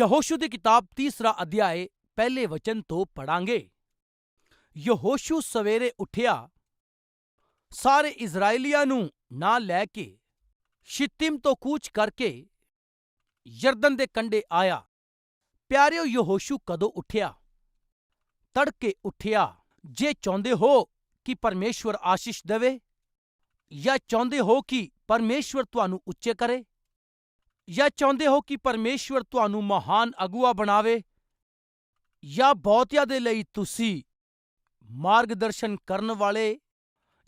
ਯਹੋਸ਼ੂ ਦੀ ਕਿਤਾਬ ਤੀਸਰਾ ਅਧਿਆਏ, ਪਹਿਲੇ ਵਚਨ ਤੋਂ ਪੜਾਂਗੇ ਯਹੋਸ਼ੂ ਸਵੇਰੇ ਉੱਠਿਆ, ਸਾਰੇ ਇਜ਼ਰਾਈਲੀਆਂ ਨੂੰ ਨਾ ਲੈ ਕੇ ਸ਼ਿਤਿਮ ਤੋਂ ਕੂਚ ਕਰਕੇ ਯਰਦਨ ਦੇ ਕੰਢੇ ਆਇਆ। ਪਿਆਰਿਓ, ਯਹੋਸ਼ੂ ਕਦੋਂ ਉੱਠਿਆ? ਤੜਕੇ ਉੱਠਿਆ, ਜੇ ਚਾਹੁੰਦੇ ਹੋ ਕਿ ਪਰਮੇਸ਼ਵਰ ਆਸ਼ੀਸ਼ ਦੇਵੇ ਜਾਂ ਚਾਹੁੰਦੇ ਹੋ ਕਿ ਪਰਮੇਸ਼ਵਰ ਤੁਹਾਨੂੰ ਉੱਚੇ ਕਰੇ? ਜਾਂ ਚਾਹੁੰਦੇ ਹੋ ਕਿ ਪਰਮੇਸ਼ਵਰ ਤੁਹਾਨੂੰ ਮਹਾਨ ਅਗੂਆ ਬਣਾਵੇ? ਜਾਂ ਬਹੁਤਿਆਂ ਦੇ ਲਈ ਤੁਸੀਂ ਮਾਰਗਦਰਸ਼ਨ ਕਰਨ ਵਾਲੇ?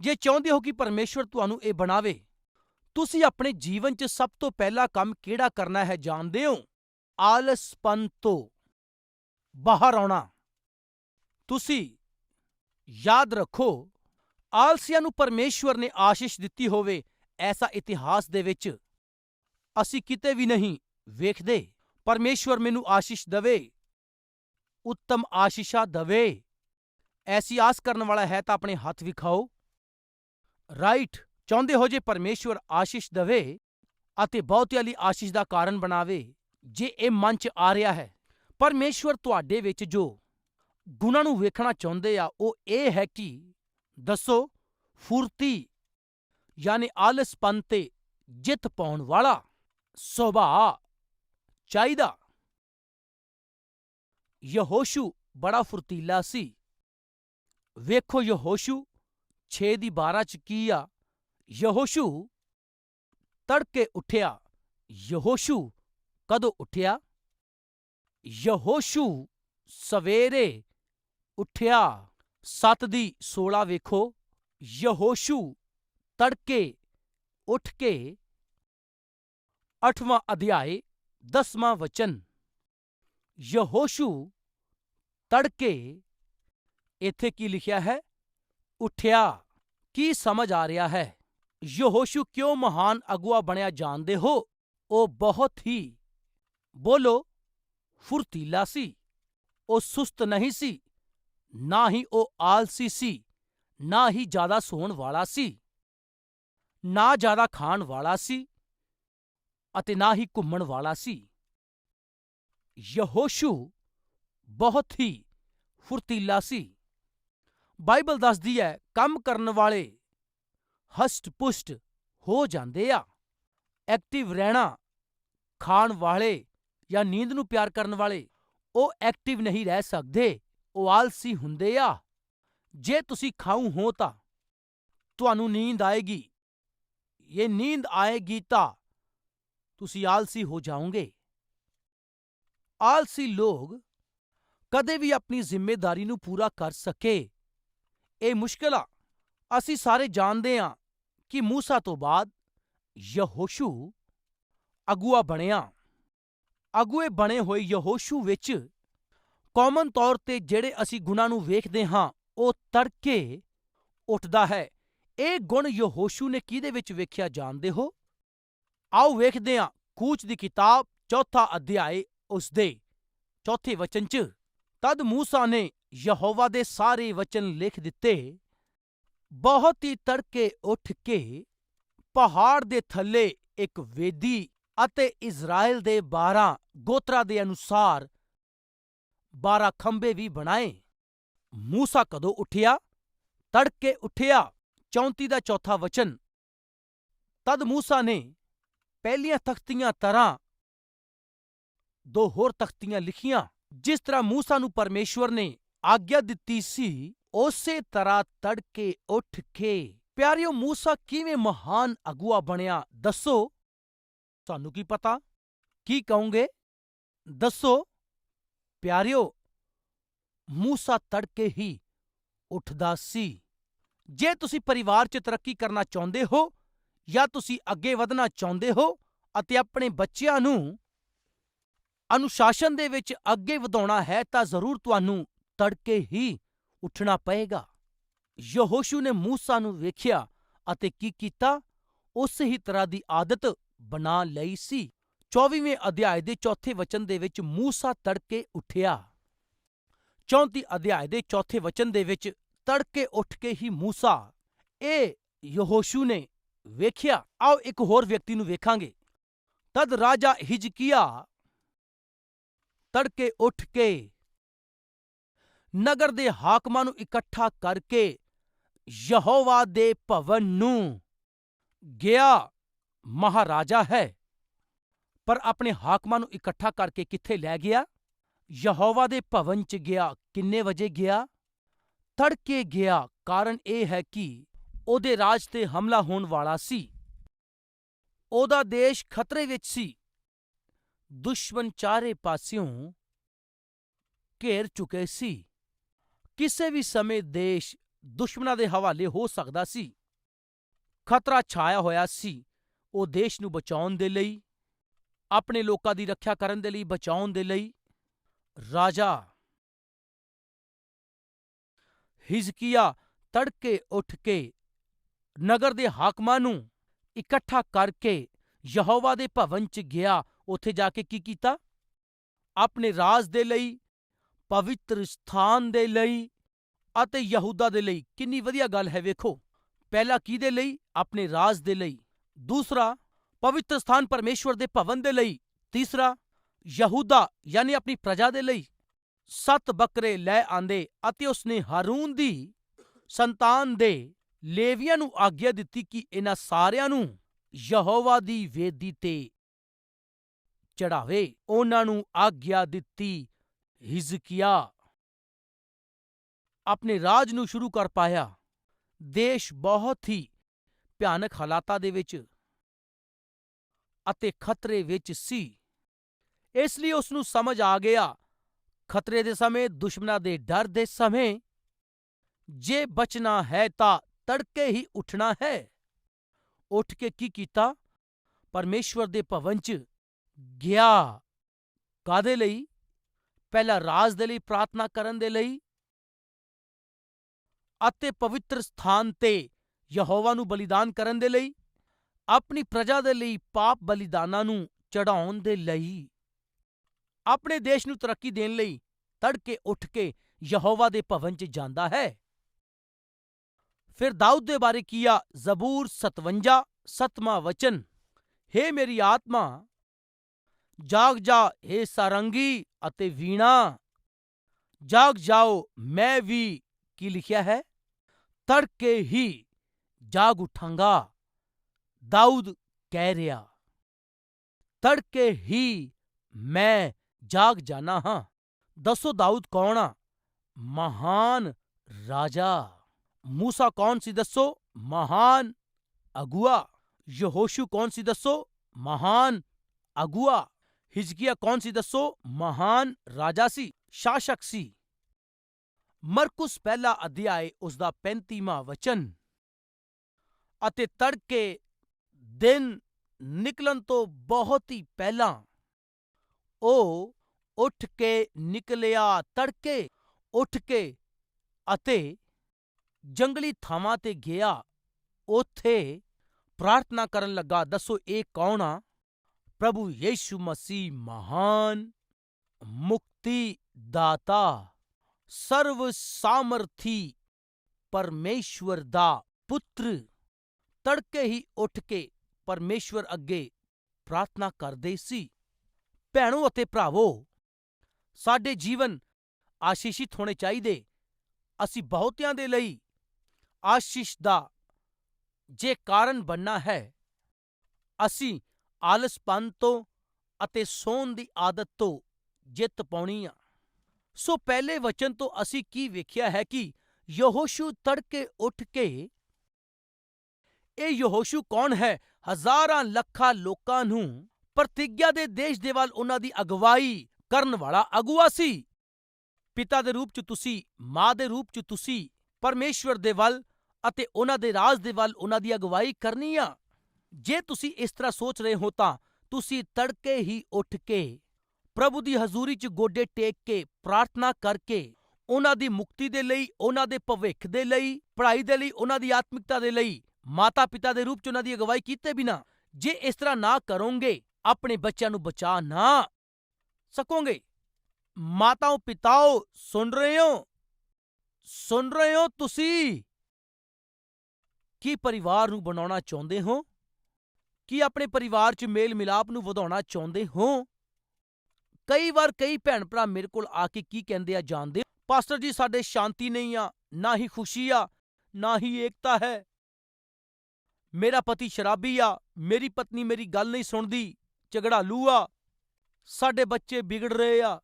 ਜੇ ਚਾਹੁੰਦੇ ਹੋ ਕਿ ਪਰਮੇਸ਼ਵਰ ਤੁਹਾਨੂੰ ਇਹ ਬਣਾਵੇ, ਤੁਸੀਂ ਆਪਣੇ ਜੀਵਨ 'ਚ ਸਭ ਤੋਂ ਪਹਿਲਾ ਕੰਮ ਕਿਹੜਾ ਕਰਨਾ ਹੈ ਜਾਣਦੇ ਹੋ? ਆਲਸਪਨ ਤੋਂ ਬਾਹਰ ਆਉਣਾ। ਤੁਸੀਂ ਯਾਦ ਰੱਖੋ, ਆਲਸੀਆਂ ਨੂੰ ਪਰਮੇਸ਼ਵਰ ਨੇ ਆਸ਼ੀਸ਼ ਦਿੱਤੀ ਹੋਵੇ ਐਸਾ ਇਤਿਹਾਸ ਦੇ ਵਿੱਚ। ਅਸੀਂ ਕਿਤੇ ਵੀ ਨਹੀਂ, ਵੇਖਦੇ। ਪਰਮੇਸ਼ਵਰ ਮੈਨੂੰ ਆਸ਼ੀਸ਼ ਦਵੇ। ਉੱਤਮ ਆਸ਼ੀਸ਼ਾ ਦਵੇ। ਐਸੀ ਆਸ ਕਰਨ ਵਾਲਾ ਹੈ ਤਾਂ ਆਪਣੇ ਹੱਥ ਵਿਖਾਓ ਰਾਈਟ ਚਾਹੁੰਦੇ ਹੋ ਜੇ ਪਰਮੇਸ਼ਵਰ ਆਸ਼ੀਸ਼ ਦਵੇ ਅਤੇ ਬਹੁਤਿਆਂ ਲਈ ਆਸ਼ੀਸ਼ ਦਾ ਕਾਰਨ ਬਣਾਵੇ, ਜੇ ਇਹ ਮਨ 'ਚ ਆ ਰਿਹਾ ਹੈ। ਪਰਮੇਸ਼ਵਰ ਤੁਹਾਡੇ ਵਿੱਚ ਜੋ ਗੁਣਾਂ ਨੂੰ ਵੇਖਣਾ ਚਾਹੁੰਦੇ ਆ, ਉਹ ਇਹ ਹੈ ਕਿ ਦੱਸੋ, ਫੁਰਤੀ, ਯਾਨੀ ਆਲਸਪਨ ਤੇ ਜਿੱਤ ਪਾਉਣ ਵਾਲਾ ਸੁਭਾਅ ਚਾਹੀਦਾ। ਯਹੋਸ਼ੂ ਬੜਾ ਫੁਰਤੀਲਾ ਸੀ। ਵੇਖੋ ਯਹੋਸ਼ੂ 6 ਦੀ 12 ਚ ਕੀ ਆ? ਯਹੋਸ਼ੂ ਤੜਕੇ ਉੱਠਿਆ। ਯਹੋਸ਼ੂ ਕਦੋਂ ਉੱਠਿਆ? ਯਹੋਸ਼ੂ ਸਵੇਰੇ ਉੱਠਿਆ। 7 ਦੀ 16 ਵੇਖੋ। ਯਹੋਸ਼ੂ ਤੜਕੇ ਉੱਠ ਕੇ ਅੱਠਵਾਂ ਅਧਿਆਏ ਦਸਵਾਂ ਵਚਨ ਯਹੋਸ਼ੂ ਤੜਕੇ ਇੱਥੇ ਕੀ ਲਿਖਿਆ ਹੈ ਉੱਠਿਆ ਕੀ ਸਮਝ ਆ ਰਿਹਾ ਹੈ ਯਹੋਸ਼ੂ ਕਿਉਂ ਮਹਾਨ ਅਗੁਆ ਬਣਿਆ ਜਾਣਦੇ ਹੋ ਉਹ ਬਹੁਤ ਹੀ ਬੋਲੋ ਫੁਰਤੀਲਾ ਸੀ ਉਹ ਸੁਸਤ ਨਹੀਂ ਸੀ ਨਾ ਹੀ ਉਹ ਆਲਸੀ ਸੀ ਨਾ ਹੀ ਜ਼ਿਆਦਾ ਸੌਣ ਵਾਲਾ ਸੀ ਨਾ ਜ਼ਿਆਦਾ ਖਾਣ ਵਾਲਾ ਸੀ ਅਤੇ ਨਾ ਹੀ ਘੁੰਮਣ ਵਾਲਾ ਸੀ। ਯਹੋਸ਼ੂ ਬਹੁਤ ਹੀ ਫੁਰਤੀਲਾ ਸੀ। ਬਾਈਬਲ ਦੱਸਦੀ ਹੈ, ਕੰਮ ਕਰਨ ਵਾਲੇ ਹਸਟ-ਪੁਸ਼ਟ ਹੋ ਜਾਂਦੇ ਆ। ਐਕਟਿਵ ਰਹਿਣਾ ਖਾਣ ਵਾਲੇ ਜਾਂ ਨੀਂਦ ਨੂੰ ਪਿਆਰ ਕਰਨ ਵਾਲੇ, ਉਹ ਐਕਟਿਵ ਨਹੀਂ ਰਹਿ ਸਕਦੇ, ਉਹ ਆਲਸੀ ਹੁੰਦੇ ਆ। ਜੇ ਤੁਸੀਂ ਖਾਊ ਹੋ ਤਾਂ ਤੁਹਾਨੂੰ ਨੀਂਦ ਆਏਗੀ। ਇਹ ਨੀਂਦ ਆਏਗੀ ਤਾਂ ਤੁਸੀਂ ਆਲਸੀ ਹੋ ਜਾਓਗੇ। ਆਲਸੀ ਲੋਕ ਕਦੇ ਵੀ ਆਪਣੀ ਜ਼ਿੰਮੇਵਾਰੀ ਨੂੰ ਪੂਰਾ ਕਰ ਸਕੇ। ਇਹ ਮੁਸ਼ਕਲ ਆ। ਅਸੀਂ ਸਾਰੇ ਜਾਣਦੇ ਹਾਂ ਕਿ ਮੂਸਾ ਤੋਂ ਬਾਅਦ ਯਹੋਸ਼ੂ ਅਗੂਆ ਬਣਿਆ। ਅਗੂਏ ਬਣੇ ਹੋਏ ਯਹੋਸ਼ੂ ਵਿੱਚ ਕਾਮਨ ਤੌਰ ਤੇ ਜਿਹੜੇ ਅਸੀਂ ਗੁਣਾਂ ਨੂੰ ਵੇਖਦੇ ਹਾਂ, ਉਹ ਤੜਕੇ ਉੱਠਦਾ ਹੈ। ਇਹ ਗੁਣ ਯਹੋਸ਼ੂ ਨੇ ਕਿਹਦੇ ਵਿੱਚ ਵੇਖਿਆ ਜਾਣਦੇ ਹੋ? ਆਓ ਵੇਖਦੇ ਹਾਂ ਕੂਚ ਦੀ ਕਿਤਾਬ ਚੌਥਾ ਅਧਿਆਏ ਉਸ ਦੇ ਚੌਥੇ ਵਚਨ 'ਚ। ਤਦ ਮੂਸਾ ਨੇ ਯਹੋਵਾ ਦੇ ਸਾਰੇ ਵਚਨ ਲਿਖ ਦਿੱਤੇ, ਬਹੁਤ ਹੀ ਤੜਕੇ ਉੱਠ ਕੇ ਪਹਾੜ ਦੇ ਥੱਲੇ ਇੱਕ ਵੇਦੀ ਅਤੇ ਇਜ਼ਰਾਇਲ ਦੇ 12 ਗੋਤਰਾ ਦੇ ਅਨੁਸਾਰ 12 ਖੰਭੇ ਵੀ ਬਣਾਏ। ਮੂਸਾ ਕਦੋਂ ਉੱਠਿਆ? ਤੜਕੇ ਉੱਠਿਆ 34 ਦਾ ਚੌਥਾ ਵਚਨ। ਤਦ ਮੂਸਾ ਨੇ ਪਹਿਲੀਆਂ ਤਖਤੀਆਂ ਤਰ੍ਹਾਂ ਦੋ ਹੋਰ ਤਖਤੀਆਂ ਲਿਖੀਆਂ, ਜਿਸ ਤਰ੍ਹਾਂ ਮੂਸਾ ਨੂੰ ਪਰਮੇਸ਼ਵਰ ਨੇ ਆਗਿਆ ਦਿੱਤੀ ਸੀ, ਉਸੇ ਤਰ੍ਹਾਂ ਤੜਕੇ ਉੱਠ ਕੇ, ਪਿਆਰਿਓ ਮੂਸਾ ਕਿਵੇਂ ਮਹਾਨ ਅਗੂਆ ਬਣਿਆ, ਦੱਸੋ? ਤੁਹਾਨੂੰ ਕੀ ਪਤਾ? ਕੀ ਕਹੋਗੇ? ਦੱਸੋ? ਪਿਆਰਿਓ, ਮੂਸਾ ਤੜਕੇ ਹੀ ਉੱਠਦਾ ਸੀ। ਜੇ ਤੁਸੀਂ ਪਰਿਵਾਰ 'ਚ ਤਰੱਕੀ ਕਰਨਾ ਚਾਹੁੰਦੇ ਹੋ ਜਾਂ ਤੁਸੀਂ ਅੱਗੇ ਵਧਣਾ ਚਾਹੁੰਦੇ ਹੋ ਅਤੇ ਆਪਣੇ ਬੱਚਿਆਂ ਨੂੰ ਅਨੁਸ਼ਾਸਨ ਦੇ ਵਿੱਚ ਅੱਗੇ ਵਧਾਉਣਾ ਹੈ ਤਾਂ ਜ਼ਰੂਰ ਤੁਹਾਨੂੰ ਤੜਕੇ ਹੀ ਉੱਠਣਾ ਪਏਗਾ। ਯਹੋਸ਼ੂ ਨੇ ਮੂਸਾ ਨੂੰ ਵੇਖਿਆ ਅਤੇ ਕੀ ਕੀਤਾ? ਉਸੇ ਹੀ ਤਰ੍ਹਾਂ ਦੀ ਆਦਤ ਬਣਾ ਲਈ ਸੀ। 24ਵੇਂ ਅਧਿਆਇ ਦੇ ਚੌਥੇ ਵਚਨ ਦੇ ਵਿੱਚ ਮੂਸਾ ਤੜਕੇ ਉੱਠਿਆ। 34 ਅਧਿਆਇ ਦੇ ਚੌਥੇ ਵਚਨ ਦੇ ਵਿੱਚ ਤੜਕੇ ਉੱਠ ਕੇ ਹੀ ਮੂਸਾ, ਇਹ ਯਹੋਸ਼ੂ ਨੇ ਵੇਖਿਆ, ਆਓ ਇੱਕ ਹੋਰ ਵਿਅਕਤੀ ਨੂੰ ਵੇਖਾਂਗੇ। ਤਦ ਰਾਜਾ ਹਿਜਕੀਆ ਤੜਕੇ ਉੱਠ ਕੇ ਨਗਰ ਦੇ ਹਾਕਮਾਂ ਨੂੰ ਇਕੱਠਾ ਕਰਕੇ ਯਹੋਵਾ ਦੇ ਭਵਨ ਨੂੰ ਗਿਆ। ਮਹਾਰਾਜਾ ਹੈ, ਪਰ ਆਪਣੇ ਹਾਕਮਾਂ ਨੂੰ ਇਕੱਠਾ ਕਰਕੇ ਕਿੱਥੇ ਲੈ ਗਿਆ? ਯਹੋਵਾ ਦੇ ਭਵਨ ਚ ਗਿਆ। ਕਿੰਨੇ ਵਜੇ ਗਿਆ? ਤੜਕੇ ਗਿਆ। ਕਾਰਨ ਇਹ ਹੈ ਕਿ ਉਹਦੇ ਰਾਜ ਤੇ ਹਮਲਾ ਹੋਣ ਵਾਲਾ ਸੀ। ਉਹਦਾ ਦੇਸ਼ ਖਤਰੇ ਵਿੱਚ ਸੀ। ਦੁਸ਼ਮਣ ਚਾਰੇ ਪਾਸਿਓਂ ਘੇਰ ਚੁੱਕੇ ਸੀ। ਕਿਸੇ ਵੀ ਸਮੇਂ ਦੇਸ਼ ਦੁਸ਼ਮਣਾਂ ਦੇ ਹਵਾਲੇ ਹੋ ਸਕਦਾ ਸੀ। ਖਤਰਾ ਛਾਇਆ ਹੋਇਆ ਸੀ ਉਹ ਦੇਸ਼ ਨੂੰ ਬਚਾਉਣ ਦੇ ਲਈ, ਆਪਣੇ ਲੋਕਾਂ ਦੀ ਰੱਖਿਆ ਕਰਨ ਦੇ ਲਈ ਬਚਾਉਣ ਦੇ ਲਈ। ਰਾਜਾ ਹਿਜ਼ਕੀਆ ਤੜਕੇ ਉੱਠ ਕੇ ਨਗਰ ਦੇ ਹਾਕਮਾਂ ਨੂੰ ਇਕੱਠਾ ਕਰਕੇ ਯਹੋਵਾ ਦੇ ਭਵਨ ਚ ਗਿਆ, ਉੱਥੇ ਜਾ ਕੇ ਕੀ ਕੀਤਾ? ਆਪਣੇ ਰਾਜ ਦੇ ਲਈ, ਪਵਿੱਤਰ ਸਥਾਨ ਦੇ ਲਈ ਅਤੇ ਯਹੂਦਾ ਦੇ ਲਈ। ਕਿੰਨੀ ਵਧੀਆ ਗੱਲ ਹੈ, ਵੇਖੋ। ਪਹਿਲਾ ਕਿਹਦੇ ਲਈ? ਆਪਣੇ ਰਾਜ ਦੇ ਲਈ। ਦੂਸਰਾ, ਪਵਿੱਤਰ ਸਥਾਨ ਪਰਮੇਸ਼ਵਰ ਦੇ ਭਵਨ ਦੇ ਲਈ। ਤੀਸਰਾ, ਯਹੂਦਾ, ਯਾਨੀ ਆਪਣੀ ਪ੍ਰਜਾ ਦੇ ਲਈ। ਸੱਤ ਬੱਕਰੇ ਲੈ ਆਂਦੇ ਅਤੇ ਉਸਨੇ ਹਾਰੂਨ ਦੀ ਸੰਤਾਨ ਦੇ ਲੇਵੀਆਂ ਨੂੰ ਆਗਿਆ ਦਿੱਤੀ ਕਿ ਇਹਨਾਂ ਸਾਰਿਆਂ ਨੂੰ ਯਹੋਵਾ ਦੀ ਵੇਦੀ ਤੇ ਚੜਾਵੇ ਉਹਨਾਂ ਨੂੰ ਆਗਿਆ ਦਿੱਤੀ ਹਿਜ਼ਕੀਆ। ਆਪਣੇ ਰਾਜ ਨੂੰ ਸ਼ੁਰੂ ਕਰ ਪਾਇਆ। ਦੇਸ਼ ਬਹੁਤ ਹੀ ਭਿਆਨਕ ਹਾਲਾਤਾਂ ਦੇ ਵਿੱਚ ਅਤੇ ਖਤਰੇ ਵਿੱਚ ਸੀ। ਇਸ ਲਈ ਉਸ ਨੂੰ ਸਮਝ ਆ ਗਿਆ। ਖਤਰੇ ਦੇ ਸਮੇਂ, ਦੁਸ਼ਮਣਾਂ ਦੇ ਡਰ ਦੇ ਸਮੇਂ, ਜੇ ਬਚਣਾ ਹੈ ਤਾਂ ਤੜਕੇ ਹੀ ਉੱਠਣਾ ਹੈ। ਉੱਠ ਕੇ ਕੀ ਕੀਤਾ? ਪਰਮੇਸ਼ਵਰ ਦੇ ਭਵਨ 'ਚ ਗਿਆ। ਕਾਦੇ ਲਈ? ਪਹਿਲਾ ਰਾਜ ਦੇ ਲਈ, ਪ੍ਰਾਰਥਨਾ ਕਰਨ ਦੇ ਲਈ ਅਤੇ ਪਵਿੱਤਰ ਸਥਾਨ ਤੇ ਯਹੋਵਾ ਨੂੰ ਬਲੀਦਾਨ ਕਰਨ ਦੇ ਲਈ, ਆਪਣੀ ਪ੍ਰਜਾ ਦੇ ਲਈ ਪਾਪ ਬਲੀਦਾਨਾਂ ਨੂੰ ਚੜਾਉਣ ਦੇ ਲਈ। ਆਪਣੇ ਦੇਸ਼ ਨੂੰ ਤਰੱਕੀ ਦੇਣ ਲਈ ਤੜਕੇ ਉੱਠ ਕੇ ਯਹੋਵਾ ਦੇ ਭਵਨ 'ਚ ਜਾਂਦਾ ਹੈ। ਫਿਰ ਦਾਊਦ ਦੇ ਬਾਰੇ ਕੀਆ ਜ਼ਬੂਰ 57 ਸਤਵਾਂ ਵਚਨ ਹੇ ਮੇਰੀ ਆਤਮਾ ਜਾਗ ਜਾ ਹੇ ਸਾਰੰਗੀ ਅਤੇ ਵੀਣਾ ਜਾਗ ਜਾਓ ਮੈਂ ਵੀ ਕੀ ਲਿਖਿਆ ਹੈ ਤੜਕੇ ਹੀ ਜਾਗ ਉਠਾਂਗਾ ਦਾਊਦ ਕਹਿ ਰਿਹਾ ਤੜਕੇ ਹੀ ਮੈਂ ਜਾਗ ਜਾਣਾ ਹਾਂ ਦੱਸੋ ਦਾਊਦ ਕੌਣ ਆ ਮਹਾਨ ਰਾਜਾ ਮੂਸਾ ਕੌਣ ਸੀ ਦੱਸੋ? ਮਹਾਨ ਅਗੂਆ। ਯਹੋਸ਼ੂ ਕੌਣ ਸੀ ਦੱਸੋ? ਮਹਾਨ ਅਗੂਆ। ਹਿਜਕੀਆ ਕੌਣ ਸੀ ਦੱਸੋ? ਮਹਾਨ ਰਾਜਾ ਸੀ, ਸ਼ਾਸਕ ਸੀ। ਮਰਕੁਸ ਪਹਿਲਾ ਅਧਿਆਏ ਉਸ ਦਾ 35ਵਾਂ ਵਚਨ। ਅਤੇ ਤੜਕੇ ਦਿਨ ਨਿਕਲਣ ਤੋਂ ਬਹੁਤ ਹੀ ਪਹਿਲਾਂ ਉਹ ਉੱਠ ਕੇ ਨਿਕਲਿਆ ਤੜਕੇ, ਉੱਠ ਕੇ ਅਤੇ ਜੰਗਲੀ ਥਾਵਾਂ ਤੇ ਗਿਆ, ਉੱਥੇ ਪ੍ਰਾਰਥਨਾ ਕਰਨ ਲੱਗਾ, ਦੱਸੋ, ਇਹ ਕੌਣ ਆ? ਪ੍ਰਭੂ ਯੀਸ਼ੂ ਮਸੀਹ, ਮਹਾਨ ਮੁਕਤੀ ਦਾਤਾ ਸਰਵ ਸਾਮਰਥੀ ਪਰਮੇਸ਼ਵਰ ਦਾ ਪੁੱਤਰ। ਤੜਕੇ ਹੀ ਉੱਠ ਕੇ ਪਰਮੇਸ਼ਵਰ ਅੱਗੇ ਪ੍ਰਾਰਥਨਾ ਕਰਦੇ ਸੀ, ਭੈਣੋ ਅਤੇ ਭਰਾਵੋ, ਸਾਡੇ ਜੀਵਨ ਆਸ਼ੀਸ਼ਿਤ ਹੋਣੇ ਚਾਹੀਦੇ। ਅਸੀਂ ਬਹੁਤਿਆਂ ਦੇ ਲਈ ਆਸ਼ੀਸ਼ ਦਾ ਜੇ ਕਾਰਨ ਬਣਨਾ ਹੈ, ਅਸੀਂ ਆਲਸਪਨ ਤੋਂ ਅਤੇ ਸੌਣ ਦੀ ਆਦਤ ਤੋਂ ਜਿੱਤ ਪਾਉਣੀ ਆ। ਸੋ ਪਹਿਲੇ ਵਚਨ ਤੋਂ ਅਸੀਂ ਕੀ ਵੇਖਿਆ ਹੈ ਕਿ ਯਹੋਸ਼ੂ ਤੜਕੇ ਉੱਠ ਕੇ, ਇਹ ਯਹੋਸ਼ੂ ਕੌਣ ਹੈ? ਹਜ਼ਾਰਾਂ ਲੱਖਾਂ ਲੋਕਾਂ ਨੂੰ ਪ੍ਰਤੀਗਿਆ ਦੇ ਦੇਸ਼ ਦੇ ਵੱਲ ਉਹਨਾਂ ਦੀ ਅਗਵਾਈ ਕਰਨ ਵਾਲਾ ਅਗੂਆ ਸੀ। ਪਿਤਾ ਦੇ ਰੂਪ 'ਚ ਤੁਸੀਂ, ਮਾਂ ਦੇ ਰੂਪ 'ਚ ਤੁਸੀਂ, ਪਰਮੇਸ਼ਵਰ ਦੇ ਵੱਲ ਅਤੇ ਉਹਨਾਂ ਦੇ ਰਾਜ ਦੇ ਵੱਲ ਉਹਨਾਂ ਦੀ ਅਗਵਾਈ ਕਰਨੀ ਆ। ਜੇ ਤੁਸੀਂ ਇਸ ਤਰ੍ਹਾਂ ਸੋਚ ਰਹੇ ਹੋ ਤਾਂ ਤੁਸੀਂ ਤੜਕੇ ਹੀ ਉੱਠ ਕੇ ਪ੍ਰਭੂ ਦੀ ਹਜ਼ੂਰੀ 'ਚ ਗੋਡੇ ਟੇਕ ਕੇ ਪ੍ਰਾਰਥਨਾ ਕਰਕੇ ਉਹਨਾਂ ਦੀ ਮੁਕਤੀ ਦੇ ਲਈ, ਉਹਨਾਂ ਦੇ ਭਵਿੱਖ ਦੇ ਲਈ, ਪੜ੍ਹਾਈ ਦੇ ਲਈ, ਉਹਨਾਂ ਦੀ ਆਤਮਿਕਤਾ ਦੇ ਲਈ ਮਾਤਾ ਪਿਤਾ ਦੇ ਰੂਪ 'ਚ ਉਹਨਾਂ ਦੀ ਅਗਵਾਈ ਕੀਤੇ ਬਿਨਾ ਜੇ ਇਸ ਤਰ੍ਹਾਂ ਨਾ ਕਰੋਗੇ, ਆਪਣੇ ਬੱਚਿਆਂ ਨੂੰ ਬਚਾ ਨਾ ਸਕੋਗੇ। ਮਾਤਾਓ ਪਿਤਾਓ ਸੁਣ ਰਹੇ ਹੋ? ਸੁਣ ਰਹੇ ਹੋ ਤੁਸੀਂ? ਕੀ ਪਰਿਵਾਰ ਨੂੰ ਬਣਾਉਣਾ ਚਾਹੁੰਦੇ ਹੋ? ਕੀ ਆਪਣੇ ਪਰਿਵਾਰ 'ਚ ਮੇਲ ਮਿਲਾਪ ਨੂੰ ਵਧਾਉਣਾ ਚਾਹੁੰਦੇ ਹੋ? ਕਈ ਵਾਰ ਕਈ ਭੈਣ ਭਰਾ ਮੇਰੇ ਕੋਲ ਆ ਕੇ ਕੀ ਕਹਿੰਦੇ ਆ ਜਾਣਦੇ ਪਾਸਟਰ ਜੀ, ਸਾਡੇ ਸ਼ਾਂਤੀ ਨਹੀਂ ਆ, ਨਾ ਹੀ ਖੁਸ਼ੀ ਆ, ਨਾ ਹੀ ਏਕਤਾ ਹੈ। ਮੇਰਾ ਪਤੀ ਸ਼ਰਾਬੀ ਆ, ਮੇਰੀ ਪਤਨੀ ਮੇਰੀ ਗੱਲ ਨਹੀਂ ਸੁਣਦੀ, ਝਗੜਾਲੂ ਆ, ਸਾਡੇ ਬੱਚੇ ਵਿਗੜ ਰਹੇ ਆ।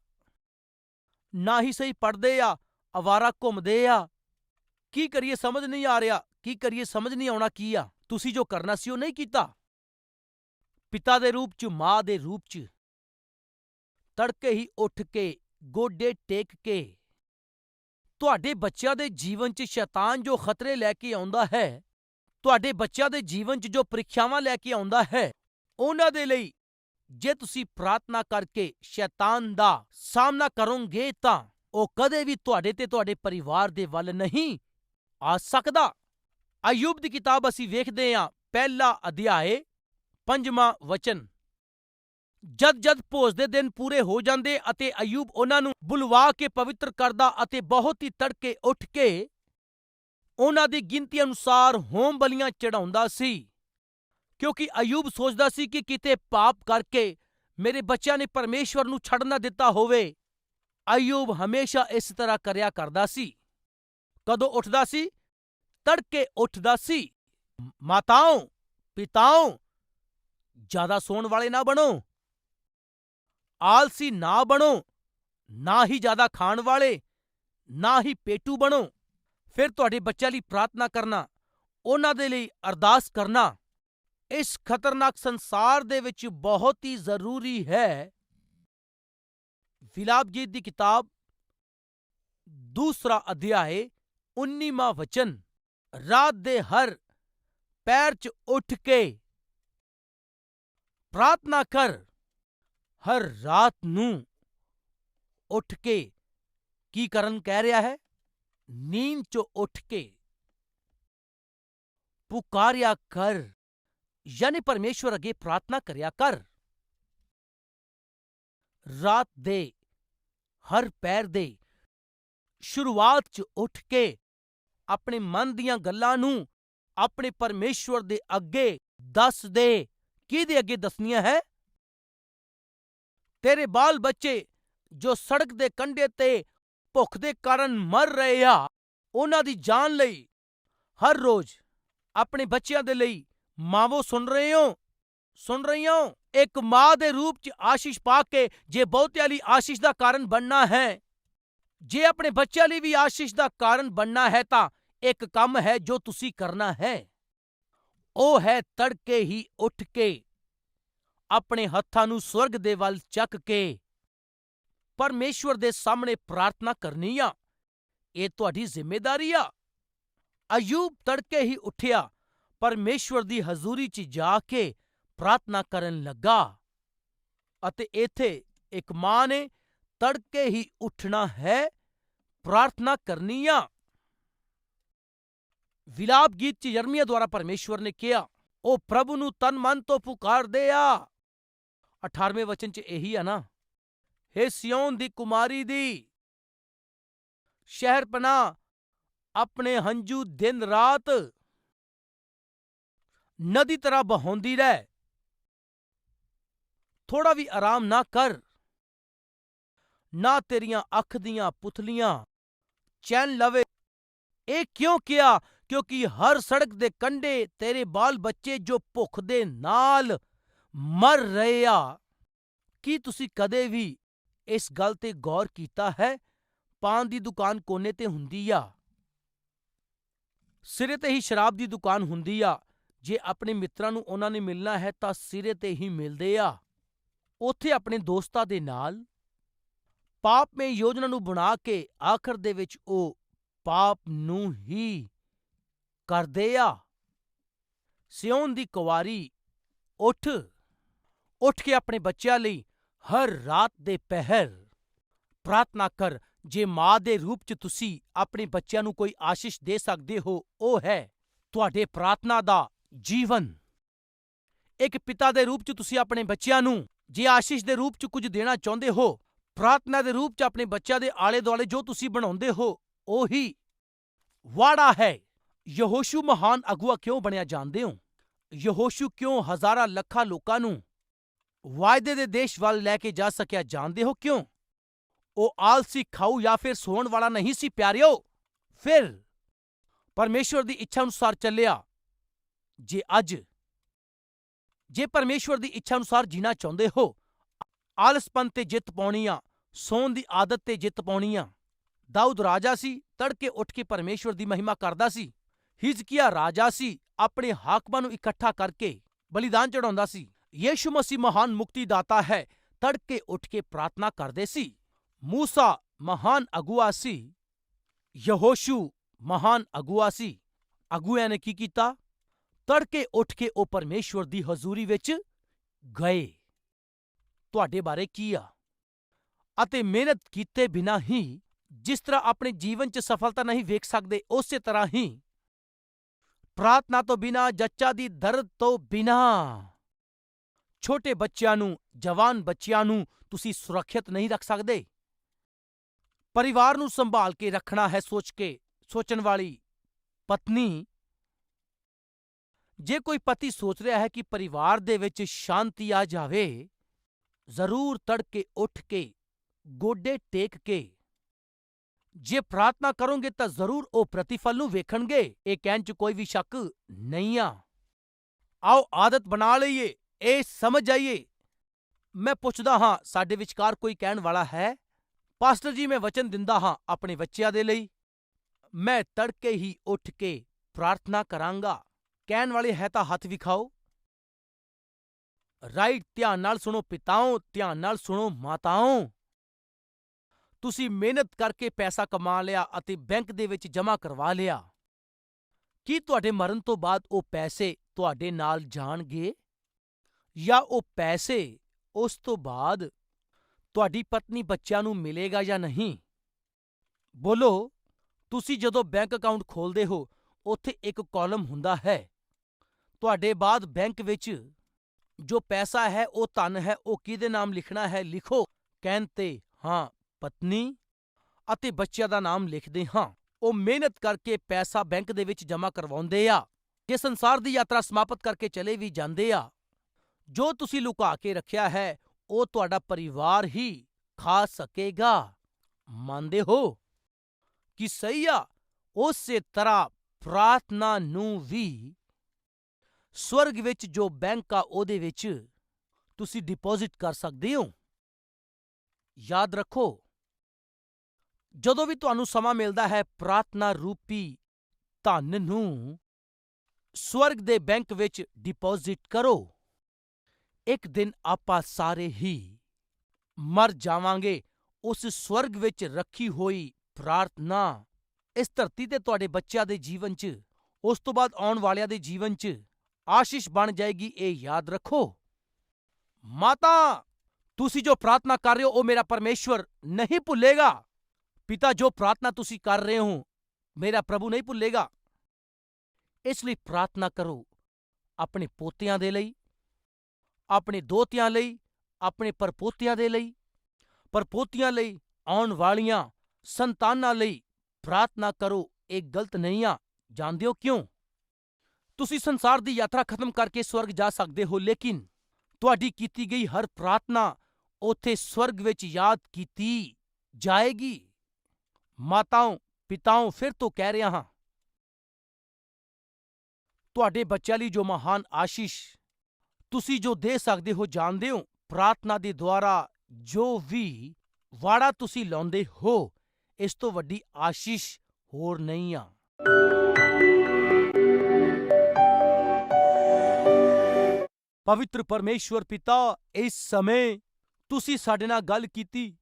ਨਾ ਹੀ ਸਹੀ ਪੜਦੇ ਆ, ਅਵਾਰਾ ਘੁੰਮਦੇ ਆ। ਕੀ ਕਰੀਏ, ਸਮਝ ਨਹੀਂ ਆ ਰਿਹਾ। ਕੀ ਕਰੀਏ ਸਮਝ ਨਹੀਂ ਆਉਣਾ ਕੀ ਆ? ਤੁਸੀਂ ਜੋ ਕਰਨਾ ਸੀ ਉਹ ਨਹੀਂ ਕੀਤਾ। ਪਿਤਾ ਦੇ ਰੂਪ ਚ, ਮਾਂ ਦੇ ਰੂਪ ਚ। ਤੜਕੇ ਹੀ ਉੱਠ ਕੇ, ਗੋਡੇ ਟੇਕ ਕੇ। ਤੁਹਾਡੇ ਬੱਚਿਆਂ ਦੇ ਜੀਵਨ 'ਚ ਸ਼ੈਤਾਨ ਜੋ ਖਤਰੇ ਲੈ ਕੇ ਆਉਂਦਾ ਹੈ, ਤੁਹਾਡੇ ਬੱਚਿਆਂ ਦੇ ਜੀਵਨ 'ਚ ਜੋ ਪ੍ਰੀਖਿਆਵਾਂ ਲੈ ਕੇ ਆਉਂਦਾ ਹੈ, ਉਹਨਾਂ ਦੇ ਲਈ ਜੇ ਤੁਸੀਂ ਪ੍ਰਾਰਥਨਾ ਕਰਕੇ ਸ਼ੈਤਾਨ ਦਾ ਸਾਹਮਣਾ ਕਰੋਗੇ ਤਾਂ ਉਹ ਕਦੇ ਵੀ ਤੁਹਾਡੇ ਤੇ ਤੁਹਾਡੇ ਪਰਿਵਾਰ ਦੇ ਵੱਲ ਨਹੀਂ ਆ ਸਕਦਾ। ਅਯੂਬ ਦੀ ਕਿਤਾਬ ਅਸੀਂ ਵੇਖਦੇ ਹਾਂ ਪਹਿਲਾ ਅਧਿਆਏ, ਪੰਜਵਾਂ ਵਚਨ। ਜਦ ਜਦ ਭੋਜ ਦੇ ਦਿਨ ਪੂਰੇ ਹੋ ਜਾਂਦੇ ਅਤੇ ਅਯੂਬ ਉਹਨਾਂ ਨੂੰ ਬੁਲਵਾ ਕੇ ਪਵਿੱਤਰ ਕਰਦਾ ਅਤੇ ਬਹੁਤ ਹੀ ਤੜਕੇ ਉੱਠ ਕੇ ਉਹਨਾਂ ਦੀ ਗਿਣਤੀ ਅਨੁਸਾਰ ਹੋਮ ਬਲੀਆਂ ਚੜਾਉਂਦਾ ਸੀ। ਕਿਉਂਕਿ ਅਯੂਬ ਸੋਚਦਾ ਸੀ ਕਿ ਕਿਤੇ ਪਾਪ ਕਰਕੇ ਮੇਰੇ ਬੱਚਿਆਂ ਨੇ ਪਰਮੇਸ਼ਵਰ ਨੂੰ ਛੱਡ ਨਾ ਦਿੱਤਾ ਹੋਵੇ। ਅਯੂਬ ਹਮੇਸ਼ਾ ਇਸ ਤਰ੍ਹਾਂ ਕਰਿਆ ਕਰਦਾ ਸੀ। ਕਦੋਂ ਉੱਠਦਾ ਸੀ? ਤੜਕੇ ਉੱਠਦਾ ਸੀ। ਮਾਤਾਓ, ਪਿਤਾਓ, ਜ਼ਿਆਦਾ ਸੌਣ ਵਾਲੇ ਨਾ ਬਣੋ। ਆਲਸੀ ਨਾ ਬਣੋ, ਨਾ ਹੀ ਜ਼ਿਆਦਾ ਖਾਣ ਵਾਲੇ, ਨਾ ਹੀ ਪੇਟੂ ਬਣੋ। ਫਿਰ ਤੁਹਾਡੇ ਬੱਚਿਆਂ ਲਈ ਪ੍ਰਾਰਥਨਾ ਕਰਨਾ, ਉਹਨਾਂ ਦੇ ਲਈ ਅਰਦਾਸ ਕਰਨਾ। ਇਸ ਖਤਰਨਾਕ ਸੰਸਾਰ ਦੇ ਵਿੱਚ ਬਹੁਤ ਹੀ ਜ਼ਰੂਰੀ ਹੈ। ਵਿਲਾਪ ਦੀ ਕਿਤਾਬ, ਦੂਸਰਾ ਅਧਿਆਏ 19ਵਾਂ ਵਚਨ। ਰਾਤ ਦੇ ਹਰ ਪੈਰ 'ਚ ਉੱਠ ਕੇ ਪ੍ਰਾਰਥਨਾ ਕਰ ਹਰ ਰਾਤ ਨੂੰ ਉੱਠ ਕੇ ਕੀ ਕਰਨ ਕਹਿ ਰਿਹਾ ਹੈ ਨੀਂਦ 'ਚੋਂ ਉੱਠ ਕੇ ਪੁਕਾਰਿਆ ਕਰ ਯਾਨੀ ਪਰਮੇਸ਼ਵਰ ਅੱਗੇ ਪ੍ਰਾਰਥਨਾ ਕਰਿਆ ਕਰ ਰਾਤ ਦੇ ਹਰ ਪੈਰ ਦੇ ਸ਼ੁਰੂਆਤ 'ਚ ਉੱਠ ਕੇ ਆਪਣੇ ਮਨ ਦੀਆਂ ਗੱਲਾਂ ਨੂੰ ਆਪਣੇ ਪਰਮੇਸ਼ਵਰ ਦੇ ਅੱਗੇ ਦੱਸ ਦੇ। ਕਿਹਦੇ ਅੱਗੇ ਦੱਸਣੀਆਂ ਹੈ? ਤੇਰੇ ਬਾਲ ਬੱਚੇ ਜੋ ਸੜਕ ਦੇ ਕੰਢੇ ਤੇ ਭੁੱਖ ਦੇ ਕਾਰਨ ਮਰ ਰਹੇ ਆ, ਉਹਨਾਂ ਦੀ ਜਾਨ ਲਈ ਹਰ ਰੋਜ਼ ਆਪਣੇ ਬੱਚਿਆਂ ਦੇ ਲਈ ਮਾਵੋ ਸੁਣ ਰਹੇ ਹੋ? ਸੁਣ ਰਹੀ ਹੋ? ਇੱਕ ਮਾਂ ਦੇ ਰੂਪ 'ਚ ਆਸ਼ੀਸ਼ ਪਾ ਕੇ ਜੇ ਬਹੁਤਿਆਂ ਲਈ ਆਸ਼ੀਸ਼ ਦਾ ਕਾਰਨ ਬਣਨਾ ਹੈ, ਜੇ ਆਪਣੇ ਬੱਚਿਆਂ ਲਈ ਵੀ ਆਸ਼ੀਸ਼ ਦਾ ਕਾਰਨ ਬਣਨਾ ਹੈ ਤਾਂ ਇੱਕ ਕੰਮ ਹੈ ਜੋ ਤੁਸੀਂ ਕਰਨਾ ਹੈ। ਉਹ ਹੈ ਤੜਕੇ ਹੀ ਉੱਠ ਕੇ, ਆਪਣੇ ਹੱਥਾਂ ਨੂੰ ਸਵਰਗ ਦੇ ਵੱਲ ਚੱਕ ਕੇ, ਪਰਮੇਸ਼ਵਰ ਦੇ ਸਾਹਮਣੇ ਪ੍ਰਾਰਥਨਾ ਕਰਨੀ ਆ। ਇਹ ਤੁਹਾਡੀ ਜ਼ਿੰਮੇਵਾਰੀ ਆ। ਅਯੂਬ ਤੜਕੇ ਹੀ ਉੱਠਿਆ, ਪਰਮੇਸ਼ਵਰ ਦੀ ਹਜ਼ੂਰੀ 'ਚ ਜਾ ਕੇ ਪ੍ਰਾਰਥਨਾ ਕਰਨ ਲੱਗਾ। ਅਤੇ ਇੱਥੇ ਇੱਕ ਮਾਂ ਨੇ ਤੜਕੇ ਹੀ ਉੱਠਣਾ ਹੈ, ਪ੍ਰਾਰਥਨਾ ਕਰਨੀ ਆ। ਵਿਲਾਪ ਗੀਤ 'ਚ ਯਰਮੀਆ ਦੁਆਰਾ ਪਰਮੇਸ਼ਵਰ ਨੇ ਕਿਹਾ ਉਹ ਪ੍ਰਭੂ ਨੂੰ ਤਨ ਮਨ ਤੋਂ ਪੁਕਾਰਦੇ ਆ 18ਵੇਂ ਵਚਨ 'ਚ ਇਹੀ ਆ ਨਾ ਹੇ ਸਿਯੋਨ ਦੀ ਕੁਮਾਰੀ ਦੀ ਸ਼ਹਿਰ ਪਨਾ ਆਪਣੇ ਹੰਝੂ ਦਿਨ ਰਾਤ ਨਦੀ ਤਰ੍ਹਾਂ ਬਹਾਉਂਦੀ ਰਹਿ ਥੋੜਾ ਵੀ ਆਰਾਮ ਨਾ ਕਰ ਨਾ ਤੇਰੀਆਂ ਅੱਖ ਦੀਆਂ ਪੁਤਲੀਆਂ ਚੈਨ ਲਵੇ ਇਹ ਕਿਉਂ ਕਿਹਾ ਕਿਉਂਕਿ ਹਰ ਸੜਕ ਦੇ ਕੰਢੇ ਤੇਰੇ ਬਾਲ ਬੱਚੇ ਜੋ ਭੁੱਖ ਦੇ ਨਾਲ ਮਰ ਰਹੇ ਆ। ਕੀ ਤੁਸੀਂ ਕਦੇ ਵੀ ਇਸ ਗੱਲ ਤੇ ਗੌਰ ਕੀਤਾ ਹੈ? ਪਾਨ ਦੀ ਦੁਕਾਨ ਕੋਨੇ ਤੇ ਹੁੰਦੀ ਆ। ਸਿਰੇ ਤੇ ਹੀ ਸ਼ਰਾਬ ਦੀ ਦੁਕਾਨ ਹੁੰਦੀ ਆ। ਜੇ ਆਪਣੇ ਮਿੱਤਰਾਂ ਨੂੰ ਉਹਨਾਂ ਨੇ ਮਿਲਣਾ ਹੈ ਤਾਂ ਸਿਰੇ ਤੇ ਹੀ ਮਿਲਦੇ ਆ। ਉੱਥੇ ਆਪਣੇ ਦੋਸਤਾਂ ਦੇ ਨਾਲ। ਪਾਪ ਪਾਪਮੇ ਯੋਜਨਾ ਨੂੰ ਬਣਾ ਕੇ ਆਖਰ ਦੇ ਵਿੱਚ ਉਹ ਪਾਪ ਨੂੰ ਹੀ ਕਰਦੇ ਆ। ਸਿਓਨ ਦੀ ਕੁਵਾਰੀ ਉੱਠ ਉੱਠ ਕੇ ਆਪਣੇ ਬੱਚਿਆਂ ਲਈ ਹਰ ਰਾਤ ਦੇ ਪਹਿਰ ਪ੍ਰਾਰਥਨਾ ਕਰ, ਜੇ ਮਾਂ ਦੇ ਰੂਪ 'ਚ ਤੁਸੀਂ ਆਪਣੇ ਬੱਚਿਆਂ ਨੂੰ ਕੋਈ ਆਸ਼ੀਸ਼ ਦੇ ਸਕਦੇ ਹੋ, ਉਹ ਹੈ ਤੁਹਾਡੇ ਪ੍ਰਾਰਥਨਾ ਦਾ ਜੀਵਨ। ਇੱਕ ਪਿਤਾ ਦੇ ਰੂਪ 'ਚ ਤੁਸੀਂ ਆਪਣੇ ਬੱਚਿਆਂ ਨੂੰ ਜੇ ਆਸ਼ੀਸ਼ ਦੇ ਰੂਪ 'ਚ ਕੁਝ ਦੇਣਾ ਚਾਹੁੰਦੇ ਹੋ, ਪ੍ਰਾਰਥਨਾ ਦੇ ਰੂਪ 'ਚ ਆਪਣੇ ਬੱਚਿਆਂ ਦੇ ਆਲੇ ਦੁਆਲੇ ਜੋ ਤੁਸੀਂ ਬਣਾਉਂਦੇ ਹੋ, ਉਹੀ ਵਾੜਾ ਹੈ। ਯਹੋਸ਼ੂ ਮਹਾਨ ਅਗੁਆ ਕਿਉਂ ਬਣਿਆ ਜਾਣਦੇ ਹੋ? ਯਹੋਸ਼ੂ ਕਿਉਂ ਹਜ਼ਾਰਾਂ ਲੱਖਾਂ ਲੋਕਾਂ ਨੂੰ ਵਾਅਦੇ ਦੇ ਦੇਸ਼ ਵੱਲ ਲੈ ਕੇ ਜਾ ਸਕਿਆ ਜਾਣਦੇ ਹੋ ਕਿਉਂ? ਉਹ ਆਲਸੀ ਖਾਊ ਜਾਂ ਫਿਰ ਸੌਣ ਵਾਲਾ ਨਹੀਂ ਸੀ, ਪਿਆਰਿਓ? ਫਿਰ ਪਰਮੇਸ਼ਵਰ ਦੀ ਇੱਛਾ ਅਨੁਸਾਰ ਚੱਲਿਆ। ਜੇ ਅੱਜ, ਜੇ ਪਰਮੇਸ਼ਵਰ ਦੀ ਇੱਛਾ ਅਨੁਸਾਰ ਜੀਣਾ ਚਾਹੁੰਦੇ ਹੋ, ਆਲਸਪਨ ਤੇ ਜਿੱਤ ਪਾਉਣੀ ਆ, ਸੌਣ ਦੀ ਆਦਤ ਤੇ ਜਿੱਤ ਪਾਉਣੀ ਆ। ਦਾਊਦ ਰਾਜਾ ਸੀ, ਤੜਕੇ ਉੱਠ ਕੇ ਪਰਮੇਸ਼ਵਰ ਦੀ ਮਹਿਮਾ ਕਰਦਾ ਸੀ। ਹਿਜ਼ਕੀਆ ਰਾਜਾ ਸੀ, ਆਪਣੇ ਹਾਕਮਾਂ ਨੂੰ ਇਕੱਠਾ ਕਰਕੇ ਬਲੀਦਾਨ ਚੜਾਉਂਦਾ ਸੀ। ਯੀਸ਼ੂ ਮਸੀਹ ਮਹਾਨ ਮੁਕਤੀਦਾਤਾ ਹੈ, ਤੜਕੇ ਉੱਠ ਕੇ ਪ੍ਰਾਰਥਨਾ ਕਰਦੇ ਸੀ, ਮੂਸਾ ਮਹਾਨ ਅਗੂਆ ਸੀ, ਯਹੋਸ਼ੂ ਮਹਾਨ ਅਗੂਆ ਸੀ। ਅਗੂਆਂ ਨੇ ਕੀ ਕੀਤਾ? ਤੜਕੇ ਉੱਠ ਕੇ ਉਹ ਪਰਮੇਸ਼ਵਰ ਦੀ ਹਜ਼ੂਰੀ ਵਿੱਚ ਗਏ। ਤੁਹਾਡੇ ਬਾਰੇ ਕੀ ਆ? ਅਤੇ ਮਿਹਨਤ ਕੀਤੇ ਬਿਨਾਂ ਹੀ ਜਿਸ ਤਰ੍ਹਾਂ ਆਪਣੇ ਜੀਵਨ 'ਚ ਸਫਲਤਾ ਨਹੀਂ ਵੇਖ ਸਕਦੇ, ਉਸੇ ਤਰ੍ਹਾਂ ਹੀ ਪ੍ਰਾਰਥਨਾ ਤੋਂ ਬਿਨਾਂ, ਜੱਚਾ ਦੀ ਦਰਦ ਤੋਂ ਬਿਨਾਂ। ਛੋਟੇ ਬੱਚਿਆਂ ਨੂੰ, ਜਵਾਨ ਬੱਚਿਆਂ ਨੂੰ ਤੁਸੀਂ ਸੁਰੱਖਿਅਤ ਨਹੀਂ ਰੱਖ ਸਕਦੇ। ਪਰਿਵਾਰ ਨੂੰ ਸੰਭਾਲ ਕੇ ਰੱਖਣਾ ਹੈ ਸੋਚ ਕੇ, ਸੋਚਣ ਵਾਲੀ ਪਤਨੀ। ਜੇ ਕੋਈ ਪਤੀ ਸੋਚ ਰਿਹਾ ਹੈ ਕਿ ਪਰਿਵਾਰ ਦੇ ਵਿੱਚ ਸ਼ਾਂਤੀ ਆ ਜਾਵੇ, ਜ਼ਰੂਰ ਤੜਕੇ ਉੱਠ ਕੇ, ਗੋਡੇ ਟੇਕ ਕੇ ਜੇ ਪ੍ਰਾਰਥਨਾ ਕਰੋਗੇ ਤਾਂ ਜ਼ਰੂਰ ਉਹ ਪ੍ਰਤੀਫਲ ਨੂੰ ਵੇਖਣਗੇ। ਇਹ ਕਹਿਣ 'ਚ ਕੋਈ ਵੀ ਸ਼ੱਕ ਨਹੀਂ ਆ। ਆਓ ਆਦਤ ਬਣਾ ਲਈਏ, ਇਹ ਸਮਝ ਜਾਈਏ ਮੈਂ ਪੁੱਛਦਾ ਹਾਂ, ਸਾਡੇ ਵਿਚਕਾਰ ਕੋਈ ਕਹਿਣ ਵਾਲਾ ਹੈ? ਪਾਸਟਰ ਜੀ, ਮੈਂ ਵਚਨ ਦਿੰਦਾ ਹਾਂ ਆਪਣੇ ਬੱਚਿਆਂ ਦੇ ਲਈ। ਮੈਂ ਤੜਕੇ ਹੀ ਉੱਠ ਕੇ ਪ੍ਰਾਰਥਨਾ ਕਰਾਂਗਾ। ਕਹਿਣ ਵਾਲੇ ਹੈ ਤਾਂ ਹੱਥ ਵਿਖਾਓ। ਰਾਈਟ ਧਿਆਨ ਨਾਲ ਸੁਣੋ ਪਿਤਾਓ, ਧਿਆਨ ਨਾਲ ਸੁਣੋ ਮਾਤਾਓ। ਤੁਸੀਂ ਮਿਹਨਤ ਕਰਕੇ ਪੈਸਾ ਕਮਾ ਲਿਆ ਅਤੇ ਬੈਂਕ ਦੇ ਵਿੱਚ ਜਮ੍ਹਾਂ ਕਰਵਾ ਲਿਆ। ਕੀ ਤੁਹਾਡੇ ਮਰਨ ਤੋਂ ਬਾਅਦ ਉਹ ਪੈਸੇ ਤੁਹਾਡੇ ਨਾਲ ਜਾਣਗੇ? ਜਾਂ ਉਹ ਪੈਸੇ ਉਸ ਤੋਂ ਬਾਅਦ ਤੁਹਾਡੀ ਪਤਨੀ ਬੱਚਿਆਂ ਨੂੰ ਮਿਲੇਗਾ ਜਾਂ ਨਹੀਂ? ਬੋਲੋ, ਤੁਸੀਂ ਜਦੋਂ ਬੈਂਕ ਅਕਾਊਂਟ ਖੋਲਦੇ ਹੋ, ਉੱਥੇ ਇੱਕ ਕਾਲਮ ਹੁੰਦਾ ਹੈ। ਤੁਹਾਡੇ ਬਾਅਦ ਬੈਂਕ ਵਿੱਚ ਜੋ ਪੈਸਾ ਹੈ, ਉਹ ਧਨ ਹੈ, ਉਹ ਕਿਹਦੇ ਨਾਮ ਲਿਖਣਾ ਹੈ, ਲਿਖੋ। ਕਹਿਣ ਤੇ, ਹਾਂ ਪਤਨੀ ਅਤੇ ਬੱਚਿਆਂ ਦਾ ਨਾਮ ਲਿਖਦੇ ਹਾਂ। ਉਹ ਮਿਹਨਤ ਕਰਕੇ ਪੈਸਾ ਬੈਂਕ ਦੇ ਵਿੱਚ ਜਮ੍ਹਾਂ ਕਰਵਾਉਂਦੇ ਆ ਜੇ ਸੰਸਾਰ ਦੀ ਯਾਤਰਾ ਸਮਾਪਤ ਕਰਕੇ ਚਲੇ ਵੀ ਜਾਂਦੇ ਆ। ਜੋ ਤੁਸੀਂ ਲੁਕਾ ਕੇ ਰੱਖਿਆ ਹੈ, ਉਹ ਤੁਹਾਡਾ ਪਰਿਵਾਰ ਹੀ ਖਾ ਸਕੇਗਾ। ਮੰਨਦੇ ਹੋ ਕਿ ਸਹੀ ਆ? ਉਸੇ ਤਰ੍ਹਾਂ ਪ੍ਰਾਰਥਨਾ ਨੂੰ ਵੀ ਸਵਰਗ ਵਿੱਚ ਜੋ ਬੈਂਕ ਆ, ਉਹਦੇ ਵਿੱਚ ਤੁਸੀਂ ਡਿਪੋਜ਼ਿਟ ਕਰ ਸਕਦੇ ਹੋ। ਯਾਦ ਰੱਖੋ ਜਦੋਂ ਵੀ ਤੁਹਾਨੂੰ ਸਮਾਂ ਮਿਲਦਾ ਹੈ, ਪ੍ਰਾਰਥਨਾ ਰੂਪੀ ਧਨ ਨੂੰ ਸਵਰਗ ਦੇ ਬੈਂਕ ਵਿੱਚ ਡਿਪੋਜ਼ਿਟ ਕਰੋ। ਇੱਕ ਦਿਨ ਆਪਾਂ ਸਾਰੇ ਹੀ ਮਰ ਜਾਵਾਂਗੇ। ਉਸ ਸਵਰਗ ਵਿੱਚ ਰੱਖੀ ਹੋਈ ਪ੍ਰਾਰਥਨਾ ਇਸ ਧਰਤੀ ਤੇ ਤੁਹਾਡੇ ਬੱਚਿਆਂ ਦੇ ਜੀਵਨ 'ਚ, ਉਸ ਤੋਂ ਬਾਅਦ ਆਉਣ ਵਾਲਿਆਂ ਦੇ ਜੀਵਨ 'ਚ ਆਸ਼ੀਸ਼ ਬਣ ਜਾਏਗੀ, ਇਹ ਯਾਦ ਰੱਖੋ। ਮਾਤਾ, ਤੁਸੀਂ ਜੋ ਪ੍ਰਾਰਥਨਾ ਕਰ ਰਹੇ ਹੋ, ਉਹ ਮੇਰਾ ਪਰਮੇਸ਼ਵਰ ਨਹੀਂ ਭੁੱਲੇਗਾ। ਪਿਤਾ, ਜੋ ਪ੍ਰਾਰਥਨਾ ਤੁਸੀਂ ਕਰ ਰਹੇ ਹੋ, ਮੇਰਾ ਪ੍ਰਭੂ ਨਹੀਂ ਭੁੱਲੇਗਾ। ਇਸ ਲਈ ਪ੍ਰਾਰਥਨਾ ਕਰੋ, ਆਪਣੇ ਪੋਤਿਆਂ ਦੇ ਲਈ, ਆਪਣੇ ਦੋਤਿਆਂ ਲਈ, ਆਪਣੇ ਪਰਪੋਤਿਆਂ ਦੇ ਲਈ, ਪਰਪੋਤਿਆਂ ਲਈ ਆਉਣ ਵਾਲੀਆਂ ਸੰਤਾਨਾਂ ਲਈ ਪ੍ਰਾਰਥਨਾ ਕਰੋ, ਇਹ ਗਲਤ ਨਹੀਂ ਆ, ਜਾਣਦੇ ਹੋ ਕਿਉਂ? ਤੁਸੀਂ ਸੰਸਾਰ ਦੀ ਯਾਤਰਾ ਖਤਮ ਕਰਕੇ ਸਵਰਗ ਜਾ ਸਕਦੇ ਹੋ, ਲੇਕਿਨ ਤੁਹਾਡੀ ਕੀਤੀ ਗਈ ਹਰ ਪ੍ਰਾਰਥਨਾ ਉਥੇ ਸਵਰਗ ਵਿੱਚ ਯਾਦ ਕੀਤੀ ਜਾਏਗੀ। ਮਾਤਾਓ, ਪਿਤਾਓ ਫਿਰ ਤੋਂ ਕਹਿ ਰਿਹਾ ਹਾਂ। ਤੁਹਾਡੇ ਬੱਚਿਆਂ ਲਈ ਜੋ ਮਹਾਨ ਆਸ਼ੀਸ਼, ਤੁਸੀਂ ਜੋ ਦੇ ਸਕਦੇ ਹੋ ਜਾਣਦੇ ਹੋ, ਪ੍ਰਾਰਥਨਾ ਦੇ ਦੁਆਰਾ ਜੋ ਵੀ ਵਾੜਾ ਤੁਸੀਂ ਲਾਉਂਦੇ ਹੋ, ਇਸ ਤੋਂ ਵੱਡੀ ਆਸ਼ੀਸ਼ ਹੋਰ ਨਹੀਂ ਆ। ਪਵਿੱਤਰ ਪਰਮੇਸ਼ਵਰ ਪਿਤਾ, ਇਸ ਸਮੇਂ ਤੁਸੀਂ ਸਾਡੇ ਨਾਲ ਗੱਲ ਕੀਤੀ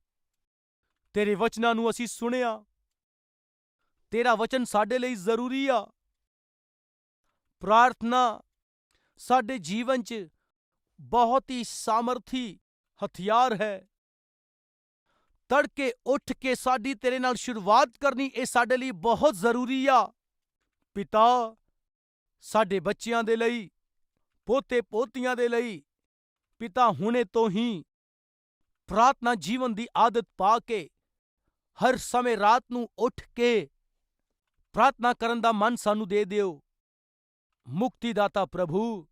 ਤੇਰੇ ਵਚਨਾਂ ਨੂੰ ਅਸੀਂ ਸੁਣਿਆ। ਤੇਰਾ ਵਚਨ ਸਾਡੇ ਲਈ ਜ਼ਰੂਰੀ ਆ। ਪ੍ਰਾਰਥਨਾ ਸਾਡੇ ਜੀਵਨ 'ਚ ਬਹੁਤ ਹੀ ਸਾਮਰਥੀ ਹਥਿਆਰ ਹੈ। ਤੜਕੇ ਉੱਠ ਕੇ ਸਾਡੀ ਤੇਰੇ ਨਾਲ ਸ਼ੁਰੂਆਤ ਕਰਨੀ ਇਹ ਸਾਡੇ ਲਈ ਬਹੁਤ ਜ਼ਰੂਰੀ ਆ। ਪਿਤਾ, ਸਾਡੇ ਬੱਚਿਆਂ ਦੇ ਲਈ, ਪੋਤੇ ਪੋਤੀਆਂ ਦੇ ਲਈ, ਪਿਤਾ ਹੁਣੇ ਤੋਂ ਹੀ ਪ੍ਰਾਰਥਨਾ ਜੀਵਨ ਦੀ ਆਦਤ ਪਾ ਕੇ ਹਰ ਸਮੇਂ ਰਾਤ ਨੂੰ ਉੱਠ ਕੇ ਪ੍ਰਾਰਥਨਾ ਕਰਨ ਦਾ ਮਨ ਸਾਨੂੰ ਦੇ ਦਿਓ। ਮੁਕਤੀਦਾਤਾ ਪ੍ਰਭੂ,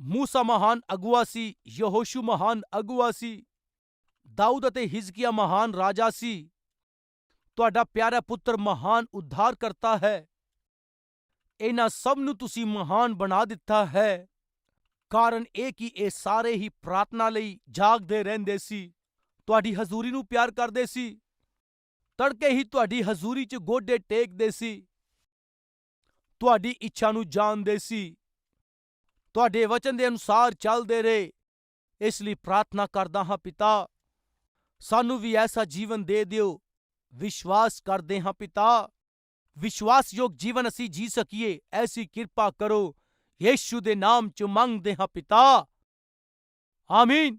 ਮੂਸਾ ਮਹਾਨ ਅਗੁਆ ਸੀ ਯਹੋਸ਼ੂ ਮਹਾਨ ਅਗੁਆ ਸੀ ਦਾਊਦ ਅਤੇ ਹਿਜ਼ਕੀਆ ਮਹਾਨ ਰਾਜਾ ਸੀ। ਤੁਹਾਡਾ ਪਿਆਰਾ ਪੁੱਤਰ ਮਹਾਨ ਉଦ୍ਧਾਰ ਕਰਤਾ ਹੈ। ਇਹਨਾਂ ਸਭ ਨੂੰ ਤੁਸੀਂ ਮਹਾਨ ਬਣਾ ਦਿੱਤਾ ਹੈ। ਕਾਰਨ ਇਹ ਕਿ ਇਹ ਸਾਰੇ ਹੀ ਪ੍ਰਾਰਥਨਾ ਲਈ ਜਾਗਦੇ ਰਹਿੰਦੇ ਸੀ। ਤੁਹਾਡੀ ਹਜ਼ੂਰੀ ਨੂੰ ਪਿਆਰ ਕਰਦੇ ਸੀ। ਤੜਕੇ ਹੀ ਤੁਹਾਡੀ ਹਜ਼ੂਰੀ 'ਚ ਗੋਡੇ ਟੇਕਦੇ ਸੀ। ਤੁਹਾਡੀ ਇੱਛਾ ਨੂੰ ਜਾਣਦੇ ਸੀ। ਤੁਹਾਡੇ ਵਚਨ ਦੇ ਅਨੁਸਾਰ ਚੱਲਦੇ ਰਹੇ। ਇਸ ਲਈ ਪ੍ਰਾਰਥਨਾ ਕਰਦਾ ਹਾਂ ਪਿਤਾ, ਸਾਨੂੰ ਵੀ ਐਸਾ ਜੀਵਨ ਦੇ ਦਿਓ। ਵਿਸ਼ਵਾਸ ਕਰਦੇ ਹਾਂ ਪਿਤਾ, ਵਿਸ਼ਵਾਸਯੋਗ ਜੀਵਨ ਅਸੀਂ ਜੀ ਸਕੀਏ, ਐਸੀ ਕਿਰਪਾ ਕਰੋ। ਯੇਸ਼ੂ ਦੇ ਨਾਮ ਚ ਮੰਗਦੇ ਹਾਂ ਪਿਤਾ। ਆਮੀਨ।